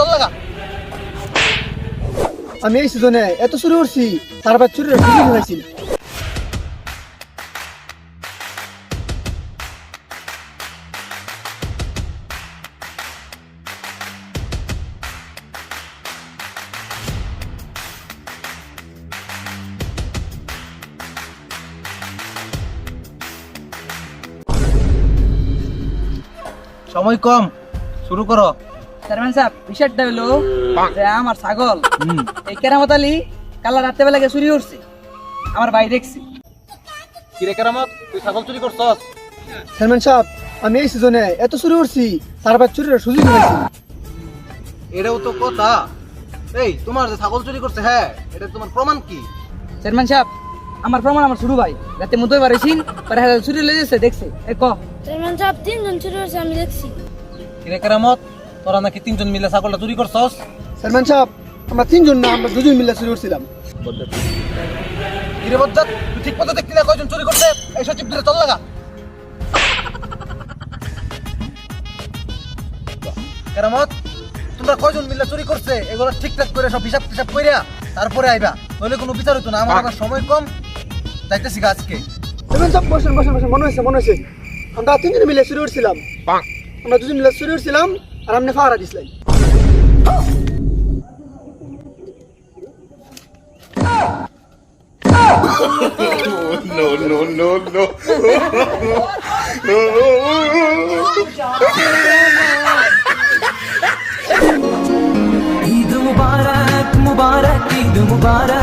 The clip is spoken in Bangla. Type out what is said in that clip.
চল লাগা। আমি এই সিজনে এত চুরি করছি তারপর চুরির হয়েছিল সময় কম, শুরু করো। চেয়ারম্যান সাহেব বিষয়টা হলো যে আমার ছাগল। এই কেরামত আলী কালা রাত্রেবেলা গিয়ে চুরি করছে। আমার ভাই দেখছি। কিরে কেরামত তুই ছাগল চুরি করছস? চেয়ারম্যান সাহেব আমি এই সিজনে এত চুরি করছি চুরির সুযোগ এটাও তো কথা। এই তোমার যে ছাগল চুরি করছে হ্যাঁ এটা তোমার প্রমাণ কি? চেয়ারম্যান সাহেব আমার প্রমাণ আমার শুরু ভাই। রাতে মধ্যে পরে চুরি যাচ্ছে দেখছে। এ ক। চেয়ারম্যান সাহেব তিনজন চুরি হয়েছে আমি দেখছি। কিরে কেরামত তোরা নাকি তিনজন মিলে ছাগলটা চুরি করছস? চেয়ারম্যান সাহেব আমরা তিনজন না আমরা দুজন মিলে চুরি করছিলাম। কিরে বজ্জাত তুই ঠিক মতো দেখলি না কয়জন চুরি করছে? এই সচিব দিলে চল লাগা। কেরামত তোমরা কয়জন মিলে চুরি করছে? এগুলো ঠিকঠাক করে সব হিসাব টিসাব কইরা তারপরে আইবা। নইলে কোনো বিচার হইতো না আমার আবার সময় কম। যাইতেছি গা আজকে। চেয়ারম্যান সাহেব বসেন বসেন বসেন মনে হয়েছে মনে হয়েছে আমরা তিনজন মিলে চুরি করছিলাম। আমরা দুজন মিলে চুরি করছিলাম আর আপনি ফাহারা দিছিলেন ঈদ মুবারক মুবারক ঈদ মুবারক